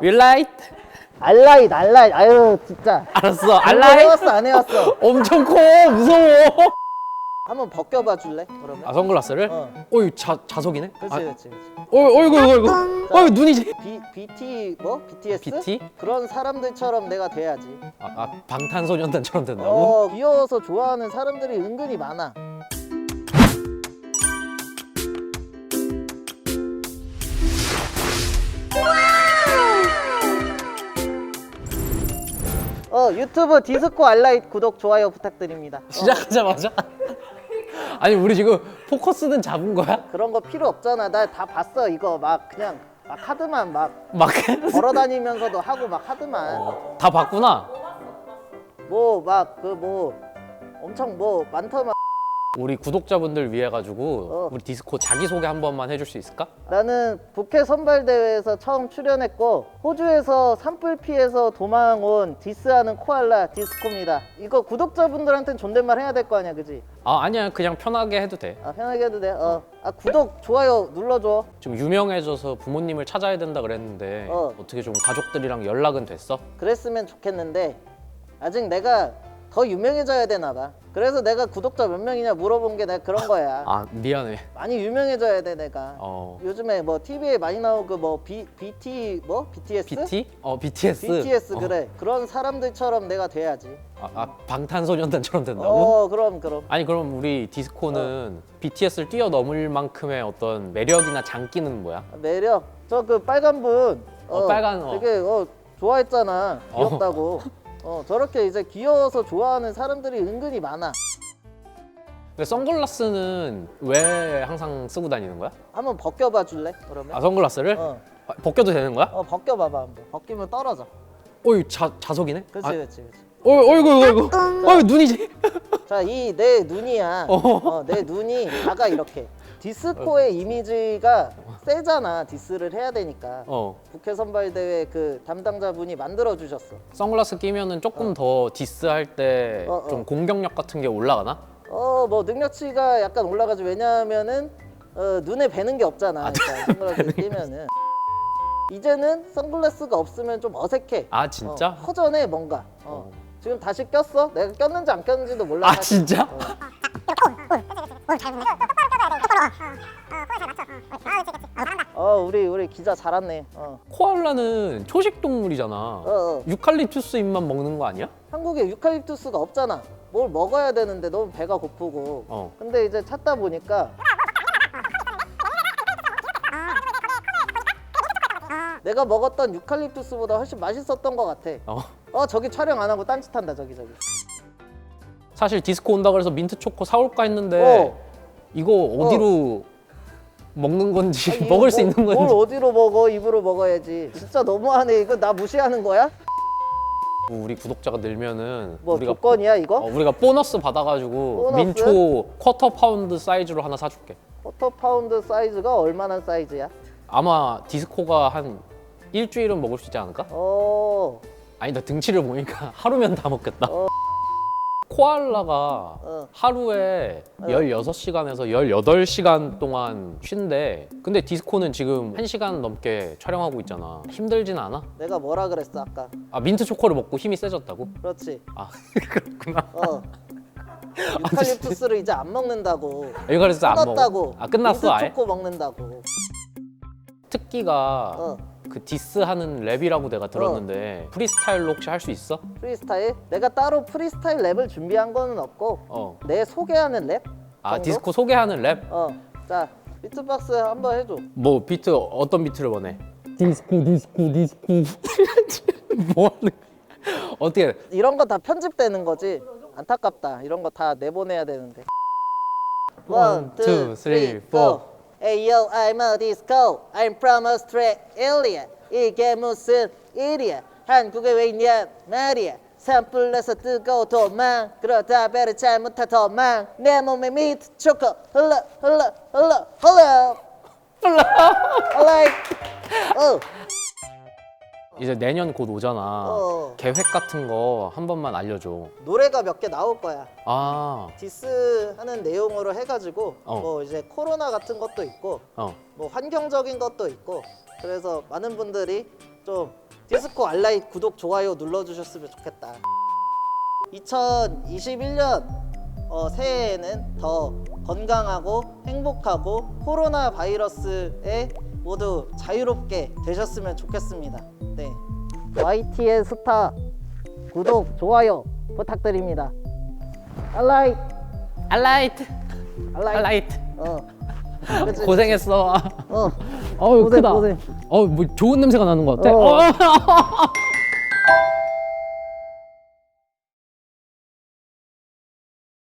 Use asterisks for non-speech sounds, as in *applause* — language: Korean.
윌라이트 알라잇 알라잇. 아유 진짜. 알았어 안 알라이 해왔어 안 해왔어. *laughs* 엄청 커 무서워. 한번 벗겨봐 줄래? 그러면? 아 선글라스를? 어. 어이 자 자석이네? 그렇지 아, 그렇지 그렇지 어 어이구 어이구. 어이구 눈이 B, BT 뭐? BTS? BT? 그런 사람들처럼 내가 돼야지. 아, 아 방탄소년단처럼 된다고? 어 귀여워서 좋아하는 사람들이 은근히 많아 어 유튜브 디스코 알라잇 구독 좋아요 부탁드립니다. 어, 시작하자마자? 아니 우리 지금 포커스는 잡은 거야? 그런 거 필요 없잖아. 나 다 봤어. 이거 막 그냥 막 하드만 막 막 걸어 다니면서도 하고 막 하드만. 어, 다 봤구나? 뭐 막 그 뭐 엄청 뭐 많더만 우리 구독자분들 위해 가지고 어. 우리 디스코 자기 소개 한 번만 해줄 수 있을까? 나는 부캐 선발 대회에서 처음 출연했고 호주에서 산불 피해서 도망 온 디스하는 코알라 디스코입니다. 이거 구독자분들한테는 존댓말 해야 될 거 아니야, 그지? 아 아니야 그냥 편하게 해도 돼. 아 편하게 해도 돼. 어, 아 구독 좋아요 눌러줘. 좀 유명해져서 부모님을 찾아야 된다 그랬는데 어. 어. 떻게좀 가족들이랑 연락은 됐어? 그랬으면 좋겠는데 아직 내가 더 유명해져야 되나 봐. 그래서 내가 구독자 몇 명이냐 물어본 게 내가 그런 거야. 아 미안해. 많이 유명해져야 돼 내가. 어 요즘에 뭐 TV에 많이 나오고 뭐 B, BT 뭐 BTS? BT? 어 BTS. BTS 어. 그래. 그런 사람들처럼 내가 돼야지. 아, 아 방탄소년단처럼 된다고? 어 그럼 그럼. 아니 그럼 우리 디스코는 BTS를 뛰어넘을 만큼의 어떤 매력이나 장기는 뭐야? 매력 저 그 빨간 분 어, 빨간, 어. 되게 어 좋아했잖아 귀엽다고 *laughs* 어. 저렇게 이제 귀여워서 좋아하는 사람들이 은근히 많아 근데 선글라스는 왜 항상 쓰고 다니는 거야? 한번 벗겨봐 줄래 그러면 아 선글라스를 어, 아, 벗겨도 되는 거야? 어 벗겨봐봐 한번 벗기면 떨어져 어이 자 자석이네? 그렇지 아, 그렇지 그렇지 어 어이구 어이구 어이 눈이지? 자 이 내 눈이야 어. 어, 내 눈이 다가 이렇게 디스코의 이미지가 세잖아 디스를 해야 되니까 어 국회 선발 대회 그 담당자분이 만들어 주셨어 선글라스 끼면은 조금 더 디스할 때 좀 어, 어. 공격력 같은 게 올라가나? 어 뭐 능력치가 약간 올라가지 왜냐하면은 어, 눈에 뵈는 게 없잖아 일단 선글라스 끼면은 이제는 선글라스가 없으면 좀 어색해 아 진짜? 어, 허전해 뭔가 어. 지금 다시 꼈어? 내가 꼈는지 안 꼈는지도 몰라 아 사실. 진짜? 어. 어 우리 우리 기자 잘았네 어. 코알라는 초식 동물이잖아. 어, 어. 유칼립투스 잎만 먹는 거 아니야? 한국에 유칼립투스가 없잖아 뭘 먹어야 되는데 너무 배가 고프고 어. 근데 이제 찾다 보니까 내가 먹었던 유칼립투스보다 훨씬 맛있었던 것 같아. 어. 어 저기 촬영 안 하고 딴짓한다 저기 저기. 사실 디스코 온다 그래서 민트 초코 사올까 했는데 어. 이거 어디로 먹는 건지 아니, *laughs* 먹을 이거 수 뭐- 있는 뭘 건지 어디로 먹어 입으로 먹어야지. 진짜 너무하네 이거 나 무시하는 거야? 뭐 우리 구독자가 늘면은 뭐 우리가 조건이야 이거? 어, 우리가 보너스 받아가지고 보너스? 민초 쿼터 파운드 사이즈로 하나 사줄게. 쿼터 파운드 사이즈가 얼마나 사이즈야? 아마 디스코가 한 일주일은 먹을 수 있지 않을까? 어. 아니 나 등치를 보니까 *laughs* 하루면 다 먹겠다. 어. 코알라가 어. 하루에 16시간에서 18시간 동안 쉰대. 근데 디스코는 지금 1시간 넘게 촬영하고 있잖아. 힘들진 않아? 내가 뭐라 그랬어 아까? 아 민트 초코를 먹고 힘이 세졌다고? 그렇지. 아 *laughs* 그렇구나. 어. 유칼립투스를 이제 안 먹는다고. 이거 그래서 안 먹어. 끊었다고. 아 끝났어 아예? 초코 먹는다고. 특기가 어. 그 디스하는 랩이라고 내가 들었는데 프리스타일로 혹시 할 수 있어? 프리스타일? 내가 따로 프리스타일 랩을 준비한 거는 없고 어. 내 소개하는 랩? 아 정도? 디스코 소개하는 랩? 어. 자, 비트박스 한번 해줘. 뭐 비트 어떤 비트를 원해? 디스코 디스코 디스코 *laughs* 뭐 하는 거야? 어떻게 이런 거 다 편집되는 거지. 안타깝다. 이런 거 다 내보내야 되는데. One, two, three, four. Hey yo, I'm a disco. I'm from Australia. 이게 무슨 일이야? 한국에 왜 있냐 말이야. 산불나서 뜨거워 도망 그러다 배를 잘못하 도망 내 몸에 미트 초코 흘러 흘러 흘러 흘러 흘러 흘러 어. 이제 내년 곧 오잖아. 어. 계획 같은 거 한 번만 알려줘. 노래가 몇 개 나올 거야 아, 디스 하는 내용으로 해가지고 어. 뭐 이제 코로나 같은 것도 있고 어, 뭐 환경적인 것도 있고 그래서 많은 분들이 좀 디스코 알라이 구독 좋아요 눌러주셨으면 좋겠다 2021년 어, 새해에는 더 건강하고 행복하고 코로나 바이러스에 모두 자유롭게 되셨으면 좋겠습니다. 네. YTN 스타 구독 좋아요 부탁드립니다. 알라이 알라이트 알라이 알라이트 어. 그치? *laughs* 고생했어. 어. 어우 고생, 크다. 고생. 어뭐 좋은 냄새가 나는 것 같아. 어. 어. *laughs*